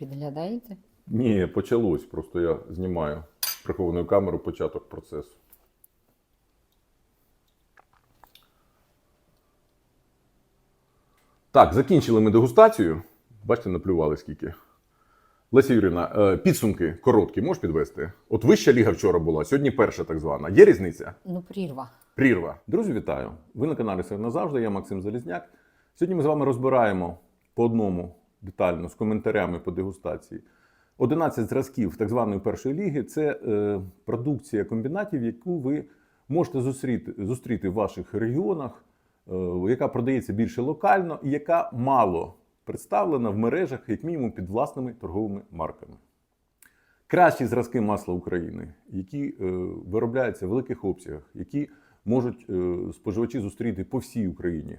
Підглядаєте? Ні, почалось. Просто я знімаю прихованою камерою початок процесу. Так, закінчили ми дегустацію. Бачите, наплювали скільки. Леся Юрівна, е, підсумки короткі, можеш підвести? От вища ліга вчора була, сьогодні перша так звана. Є різниця? Ну, прірва. Прірва. Друзі, вітаю! Ви на каналі «Все назавжди. Я Максим Залізняк. Сьогодні ми з вами розбираємо по одному детально з коментарями по дегустації. 11 зразків так званої першої ліги це е, продукція комбінатів, яку ви можете зустріти, зустріти в ваших регіонах, е, яка продається більше локально і яка мало представлена в мережах, як мінімум, під власними торговими марками. Кращі зразки масла України, які е, виробляються в великих обсягах, які можуть е, споживачі зустріти по всій Україні.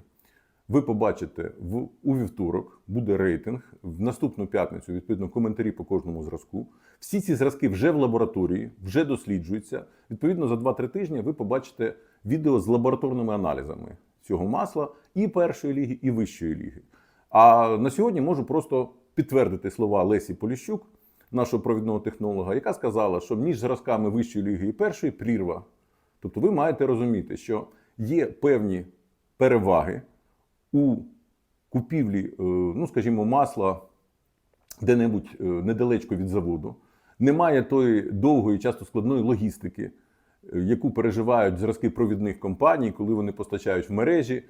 Ви побачите в у вівторок буде рейтинг. В наступну п'ятницю, відповідно, коментарі по кожному зразку. Всі ці зразки вже в лабораторії, вже досліджуються. Відповідно, за 2-3 тижні ви побачите відео з лабораторними аналізами цього масла і першої ліги, і вищої ліги. А на сьогодні можу просто підтвердити слова Лесі Поліщук, нашого провідного технолога, яка сказала, що між зразками вищої ліги і першої прірва. Тобто ви маєте розуміти, що є певні переваги у купівлі, е, ну скажімо, масла де-небудь е, недалечко від заводу. Немає тої довгої, часто складної логістики, е, яку переживають зразки провідних компаній, коли вони постачають в мережі.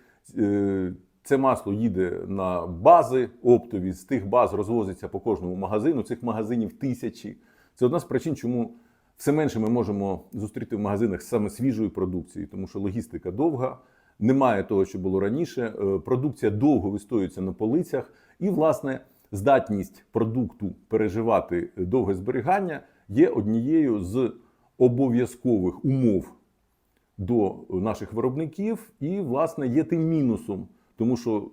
Це масло їде на бази оптові, з тих баз розвозиться по кожному магазину. Цих магазинів тисячі. Це одна з причин, чому все менше ми можемо зустріти в магазинах саме свіжої продукції, тому що логістика довга, немає того, що було раніше. Е, Продукція довго вистоюється на полицях, і, власне, здатність продукту переживати довге зберігання є однією з обов'язкових умов до наших виробників, і, власне, є тим мінусом, тому що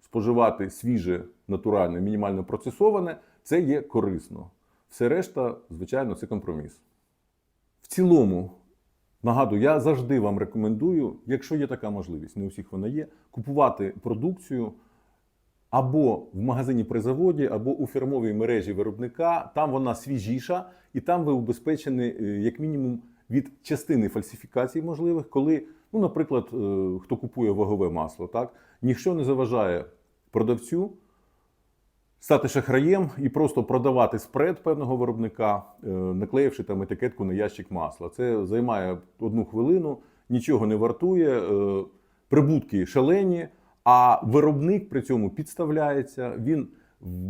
споживати свіже, натуральне, мінімально процесоване це є корисно. Все решта, звичайно, це компроміс. В цілому, нагадую, я завжди вам рекомендую, якщо є така можливість, не у всіх вона є, купувати продукцію або в магазині при заводі, або у фірмовій мережі виробника. Там вона свіжіша, і там ви убезпечені, е, як мінімум, від частини фальсифікацій можливих, коли, ну, наприклад, е, хто купує вагове масло, так, ніщо не заважає продавцю стати шахраєм і просто продавати спред певного виробника, е, наклеївши там етикетку на ящик масла. Це займає одну хвилину, нічого не вартує, е, прибутки шалені, а виробник при цьому підставляється, він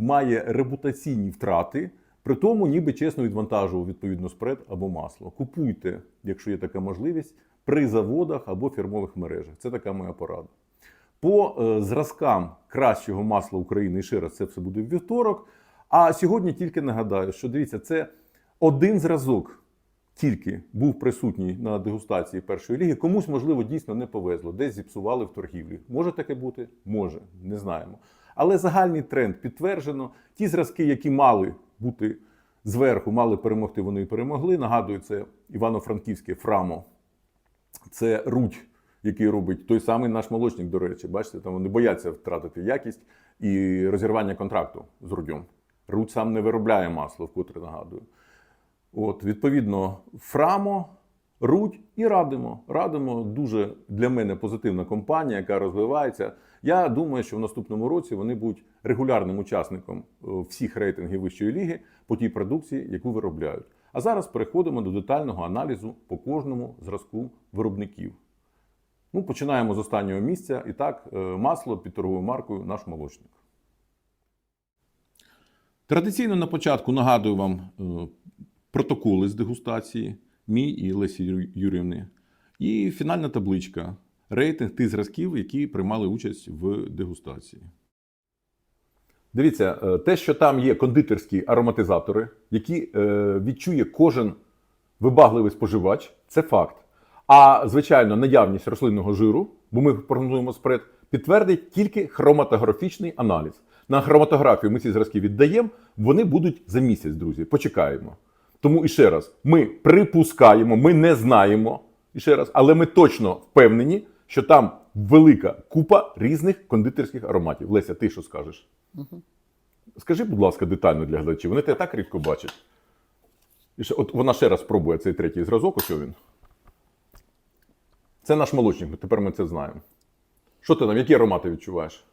має репутаційні втрати. При тому, ніби чесно відвантажував відповідно спред або масло. Купуйте, якщо є така можливість, при заводах або фірмових мережах. Це така моя порада. По е, зразкам кращого масла України, і раз це все буде в вівторок. А сьогодні тільки нагадаю, що дивіться, це один зразок тільки був присутній на дегустації першої ліги. Комусь, можливо, дійсно не повезло, десь зіпсували в торгівлі. Може таке бути? Може, не знаємо. Але загальний тренд підтверджено. Ті зразки, які мали бути зверху, мали перемогти, вони і перемогли. Нагадую, це Івано-Франківське Фрамо. Це руть, який робить той самий наш молочник, до речі. Бачите, там вони бояться втратити якість і розірвання контракту з рудьом. Руть сам не виробляє масло, вкотре нагадую. От, відповідно, Фрамо, Рудь і радимо. Радимо дуже для мене позитивна компанія, яка розвивається. Я думаю, що в наступному році вони будуть регулярним учасником е, всіх рейтингів вищої ліги по тій продукції, яку виробляють. А зараз переходимо до детального аналізу по кожному зразку виробників. Ну, починаємо з останнього місця. І так, е, масло під торговою маркою наш молочник. Традиційно на початку нагадую вам е, протоколи з дегустації, мій і Лесі Юрівни, і фінальна табличка, рейтинг тих зразків, які приймали участь в дегустації. Дивіться, е, те, що там є кондитерські ароматизатори, які відчує кожен вибагливий споживач, це факт. А звичайно, наявність рослинного жиру, бо ми прогнозуємо спред, підтвердить тільки хроматографічний аналіз. На хроматографію ми ці зразки віддаємо, вони будуть за місяць, друзі. Почекаємо. Тому і ще раз, ми припускаємо, ми не знаємо, і ще раз, але ми точно впевнені, що там велика купа різних кондитерських ароматів. Леся, ти що скажеш? скажи, будь ласка, детально для глядачів. Вони тебе так рідко бачать. І ще, от вона ще раз спробує цей третій зразок, ось він. Це наш молочник, тепер ми це знаємо. Що ти там, які аромати відчуваєш?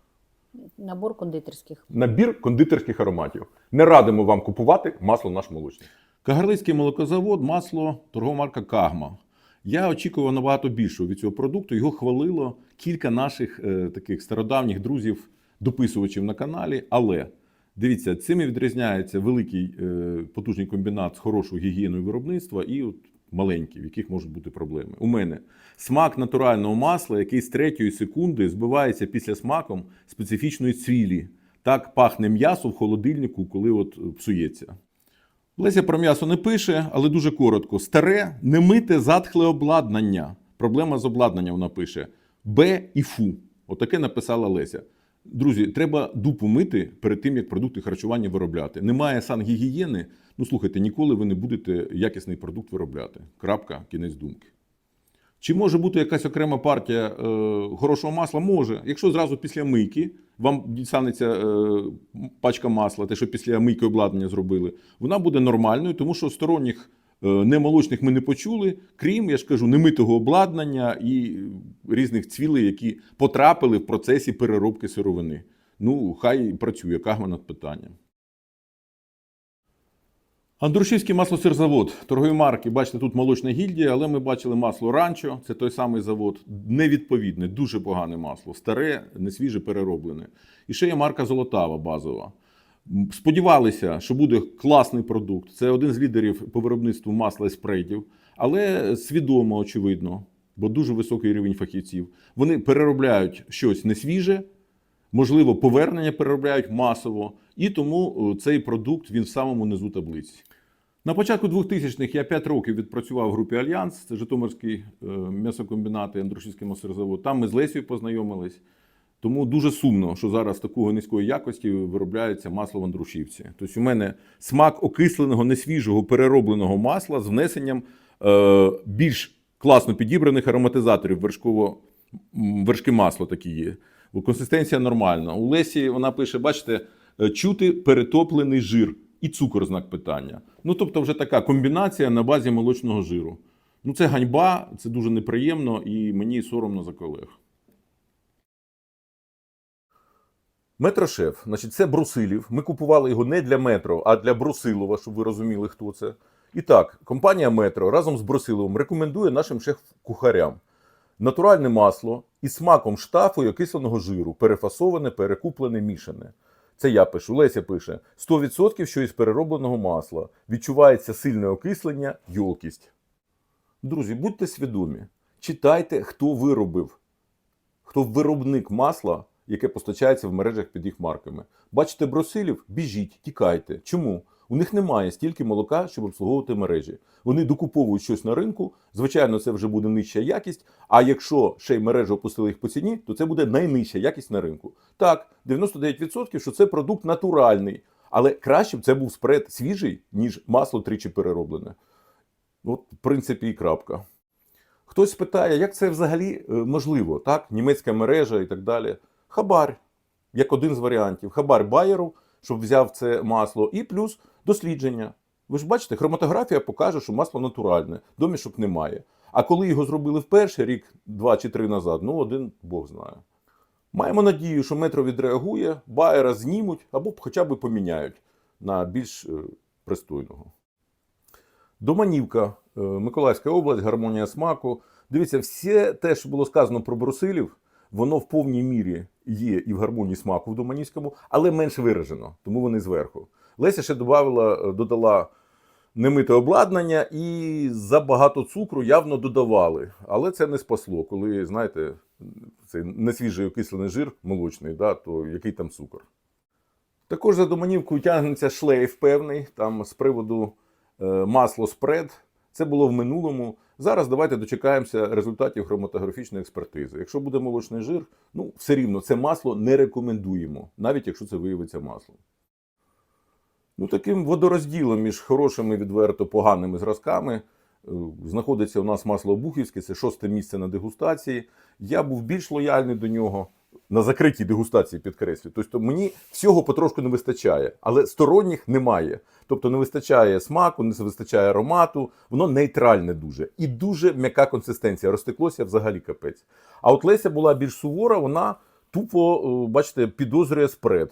Набор кондитерських. Набір кондитерських ароматів. Не радимо вам купувати масло наш молочник. Кагарлицький молокозавод, масло, торгова марка Кагма. Я очікував набагато більшого від цього продукту. Його хвалило кілька наших е, таких стародавніх друзів, дописувачів на каналі. Але дивіться, цим і відрізняється великий е, потужний комбінат з хорошою гігієною виробництва і от маленький, в яких можуть бути проблеми. У мене смак натурального масла, який з третьої секунди збивається після смаком специфічної цвілі. Так пахне м'ясо в холодильнику, коли от е, псується. Леся про м'ясо не пише, але дуже коротко. Старе, немите затхле обладнання. Проблема з обладнанням вона пише. Б і фу. Отаке написала Леся. Друзі, треба дупу мити перед тим, як продукти харчування виробляти. Немає сангігієни. Ну слухайте, ніколи ви не будете якісний продукт виробляти. Крапка, кінець думки. Чи може бути якась окрема партія е, хорошого масла? Може. Якщо зразу після мийки вам дістанеться е, пачка масла, те, що після мийки обладнання зробили, вона буде нормальною, тому що сторонніх немолочних ми не почули, крім, я ж кажу, немитого обладнання і різних цвілей, які потрапили в процесі переробки сировини. Ну, хай працює кагма над питанням. Андрушівський маслосирзавод торгові марки. Бачите, тут молочна гільдія, але ми бачили масло ранчо. Це той самий завод. Невідповідне, дуже погане масло, старе, несвіже, перероблене. І ще є марка Золотава базова. Сподівалися, що буде класний продукт. Це один з лідерів по виробництву масла і спрейдів, але свідомо, очевидно, бо дуже високий рівень фахівців. Вони переробляють щось несвіже, можливо, повернення переробляють масово, і тому е, цей продукт він в самому низу таблиці. На початку 2000-х я 5 років відпрацював в групі Альянс, це Житомирський е, м'ясокомбінат і Андрушівський мастерзавод. Там ми з Лесією познайомились. Тому дуже сумно, що зараз такої низької якості виробляється масло в Андрушівці. Тобто у мене смак окисленого, несвіжого, переробленого масла з внесенням е, більш класно підібраних ароматизаторів вершково, вершки масла такі є. Бо консистенція нормальна. У Лесі вона пише: бачите, е, чути перетоплений жир і цукор знак питання. Ну тобто, вже така комбінація на базі молочного жиру. Ну, це ганьба, це дуже неприємно і мені соромно за колег. Метрошеф, значить, це Брусилів. Ми купували його не для метро, а для Брусилова, щоб ви розуміли, хто це. І так, компанія Метро разом з Брусиловим рекомендує нашим шеф-кухарям натуральне масло із смаком штафу і окисленого жиру, перефасоване, перекуплене, мішане. Це я пишу, Леся пише: 100% що із переробленого масла. Відчувається сильне окислення, йолкість. Друзі, будьте свідомі, читайте, хто виробив, хто виробник масла, яке постачається в мережах під їх марками. Бачите бросилів? Біжіть, тікайте. Чому? У них немає стільки молока, щоб обслуговувати мережі. Вони докуповують щось на ринку. Звичайно, це вже буде нижча якість. А якщо ще й мережі опустили їх по ціні, то це буде найнижча якість на ринку. Так, 99% що це продукт натуральний, але краще б це був спред свіжий, ніж масло тричі перероблене. От, в принципі, і крапка. Хтось питає, як це взагалі е, можливо, так? Німецька мережа і так далі. Хабар, як один з варіантів. Хабар Байеру, щоб взяв це масло, і плюс дослідження. Ви ж бачите, хроматографія покаже, що масло натуральне, домішок немає. А коли його зробили вперше, рік, два чи три назад, ну один Бог знає. Маємо надію, що метро відреагує, Байера знімуть або хоча б поміняють на більш е, пристойного. Доманівка, е, Миколаївська область, гармонія смаку. Дивіться, все те, що було сказано про брусилів, воно в повній мірі є і в гармонії смаку в Доманівському, але менш виражено, тому вони зверху. Леся ще додавала, додала немите обладнання і забагато цукру явно додавали. Але це не спасло, коли, знаєте, цей несвіжий окислений жир молочний, да, то який там цукор. Також за доманівкою тягнеться шлейф певний, там з приводу е, масло спред. Це було в минулому. Зараз давайте дочекаємося результатів хроматографічної експертизи. Якщо буде молочний жир, ну все рівно це масло не рекомендуємо, навіть якщо це виявиться маслом. Ну, таким водорозділом між хорошими відверто поганими зразками е, знаходиться у нас масло Обухівське, це шосте місце на дегустації. Я був більш лояльний до нього. На закритій дегустації підкреслю. Тобто мені всього потрошку не вистачає, але сторонніх немає. Тобто не вистачає смаку, не вистачає аромату, воно нейтральне дуже. І дуже м'яка консистенція. Розтеклося взагалі капець. А от Леся була більш сувора, вона тупо, е, бачите, підозрює спред.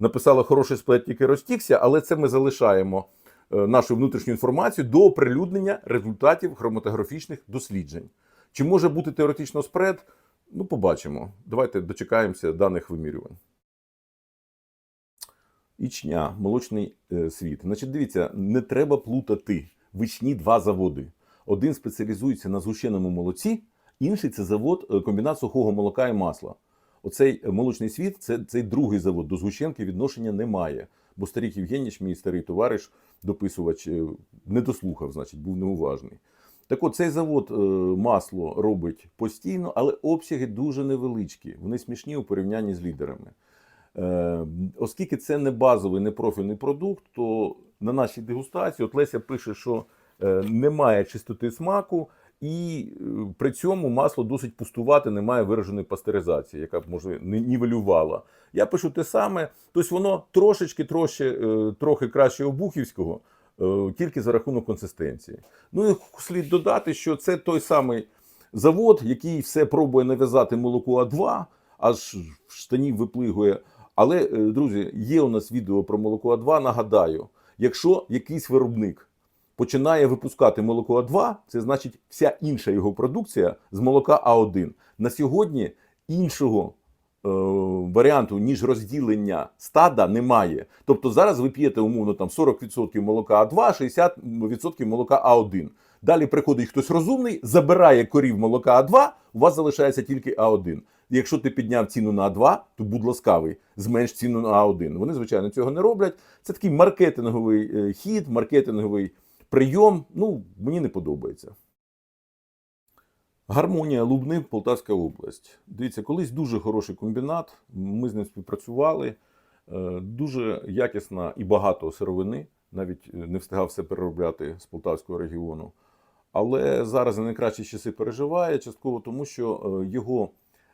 Написала хороший сплет, тільки розтікся, але це ми залишаємо е, нашу внутрішню інформацію до оприлюднення результатів хроматографічних досліджень. Чи може бути теоретично спред? Ну, побачимо. Давайте дочекаємося даних вимірювань. Ічня, молочний е, світ. Значить, дивіться, не треба плутати в Ічні два заводи. Один спеціалізується на згущеному молоці, інший це завод е, комбінат сухого молока і масла. Оцей е, молочний світ це цей другий завод. До згущенки відношення немає. Бо Старік Євгенійович, мій старий товариш, дописувач, не дослухав, значить, був неуважний. Так от цей завод е, масло робить постійно, але обсяги дуже невеличкі. Вони смішні у порівнянні з лідерами. Е, оскільки це не базовий, не профільний продукт, то на нашій дегустації от Леся пише, що е, немає чистоти смаку, і при цьому масло досить пустувати, немає вираженої пастеризації, яка б може нівелювала. Я пишу те саме, тобто воно трошечки трошки, е, трохи краще обухівського, тільки за рахунок консистенції. Ну і слід додати, що це той самий завод, який все пробує нав'язати молоко А2, аж штанів виплигує. Але, е, друзі, є у нас відео про молоко А2. Нагадаю, якщо якийсь виробник починає випускати молоко А2, це значить вся інша його продукція з молока А1. На сьогодні іншого е, варіанту, ніж розділення стада, немає. Тобто зараз ви п'єте умовно там 40% молока А2, 60% молока А1. Далі приходить хтось розумний, забирає корів молока А2, у вас залишається тільки А1. Якщо ти підняв ціну на А2, то будь ласкавий, зменш ціну на А1. Вони, звичайно, цього не роблять. Це такий маркетинговий е, хід, маркетинговий прийом. Ну, мені не подобається. Гармонія Лубни, Полтавська область. Дивіться, колись дуже хороший комбінат. Ми з ним співпрацювали. Е, Дуже якісна і багато сировини. Навіть е, не встигав все переробляти з Полтавського регіону. Але зараз не найкращі часи переживає, частково тому, що е, його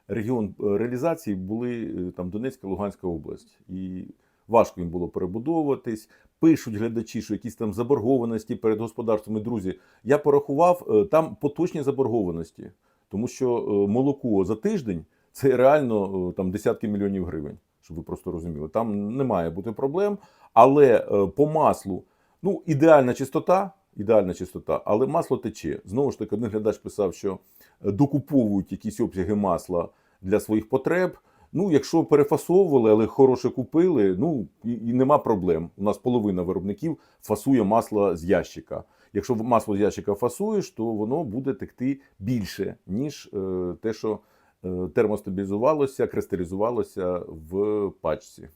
регіон реалізації були там Донецька, Луганська область. І важко їм було перебудовуватись. Пишуть глядачі, що якісь там заборгованості перед господарствами. Друзі, я порахував е, там поточні заборгованості, тому що е, молоко за тиждень це реально е, там десятки мільйонів гривень, щоб ви просто розуміли. Там не має бути проблем. Але по маслу, ну, ідеальна чистота, ідеальна чистота, але масло тече. Знову ж таки, один глядач писав, що докуповують якісь обсяги масла для своїх потреб. Ну, якщо перефасовували, але хороше купили, ну і, і нема проблем. У нас половина виробників фасує масло з ящика. Якщо масло з ящика фасуєш, то воно буде текти більше, ніж е, те, що е, термостабілізувалося, кристалізувалося в пачці.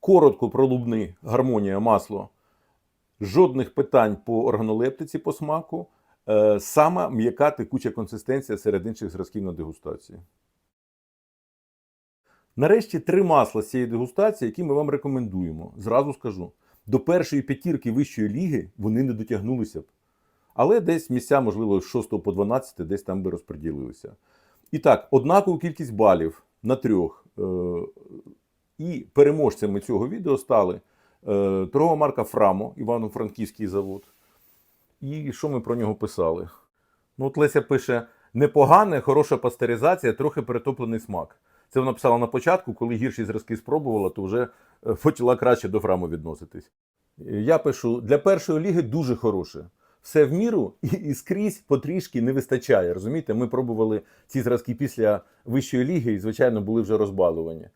Коротко про лубни, гармонія, масло. Жодних питань по органолептиці по смаку. Е, сама м'яка текуча консистенція серед інших зразків на дегустації. Нарешті три масла з цієї дегустації, які ми вам рекомендуємо. Зразу скажу: до першої п'ятірки вищої ліги вони не дотягнулися б. Але десь місця, можливо, з 6 по 12, десь там би розподілилися. І так, однакову кількість балів на трьох. Е, і переможцями цього відео стали е, торгова марка Фрамо, Івано-Франківський завод. І що ми про нього писали? Ну, от Леся пише: непогане, хороша пастеризація, трохи перетоплений смак. Це вона писала на початку, коли гірші зразки спробувала, то вже е, почала краще до Фраму відноситись. Е, Я пишу: для першої ліги дуже хороше. Все в міру і, і скрізь потрішки не вистачає. Розумієте, ми пробували ці зразки після вищої ліги і, звичайно, були вже розбалувані.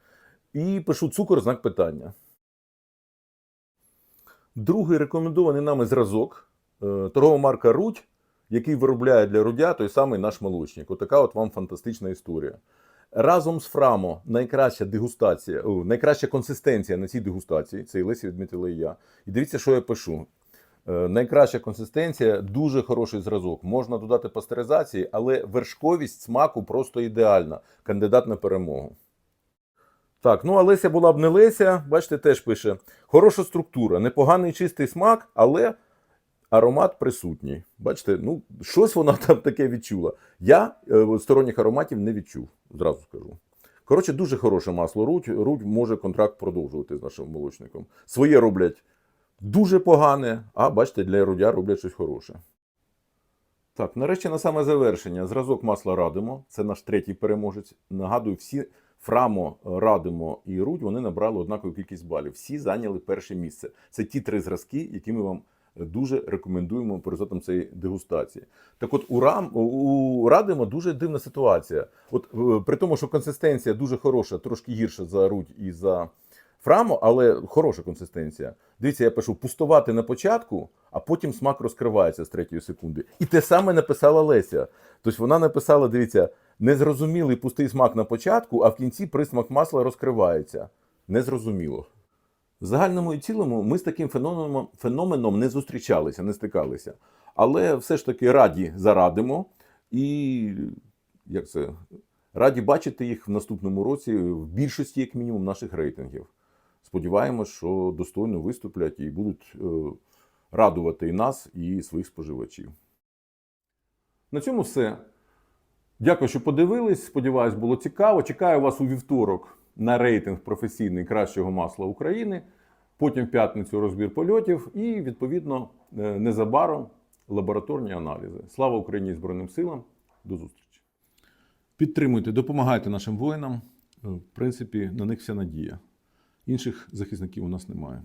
І пишу цукор, знак питання. Другий рекомендований нами зразок е, торгова марка Рудь, який виробляє для Рудя той самий наш молочник. Отака от вам фантастична історія. Разом з Фрамо найкраща дегустація, о, найкраща консистенція на цій дегустації. Це і Лесі відмітила і я. І дивіться, що я пишу. Е, Найкраща консистенція, дуже хороший зразок. Можна додати пастеризації, але вершковість смаку просто ідеальна. Кандидат на перемогу. Так, ну а Леся була б не Леся, бачите, теж пише: хороша структура, непоганий чистий смак, але аромат присутній. Бачите, ну щось вона там таке відчула. Я е, сторонніх ароматів не відчув, зразу скажу. Коротше, дуже хороше масло Рудь. Рудь може контракт продовжувати з нашим молочником. Своє роблять дуже погане, а бачите, для рудя роблять щось хороше. Так, нарешті на саме завершення. Зразок масла Радимо. Це наш третій переможець. Нагадую, всі Фрамо, Радимо і Рудь вони набрали однакову кількість балів. Всі зайняли перше місце. Це ті три зразки, які ми вам дуже рекомендуємо по результатам цієї дегустації. Так от у, Рам, у Радимо дуже дивна ситуація. От е, при тому, що консистенція дуже хороша, трошки гірша за Рудь і за Фрамо, але хороша консистенція. Дивіться, я пишу пустувати на початку, а потім смак розкривається з третьої секунди. І те саме написала Леся. Тобто вона написала: дивіться, незрозумілий пустий смак на початку, а в кінці присмак масла розкривається. Незрозуміло. В загальному і цілому ми з таким феноменом, феноменом не зустрічалися, не стикалися. Але все ж таки раді зарадимо і як це, раді бачити їх в наступному році в більшості, як мінімум, наших рейтингів. Сподіваємось, що достойно виступлять і будуть е, радувати і нас, і своїх споживачів. На цьому все. Дякую, що подивились. Сподіваюсь, було цікаво. Чекаю вас у вівторок на рейтинг професійний кращого масла України. Потім в п'ятницю розбір польотів і, відповідно, е, незабаром лабораторні аналізи. Слава Україні і Збройним силам. До зустрічі. Підтримуйте, допомагайте нашим воїнам. Е, В принципі, на них вся надія. Інших захисників у нас немає.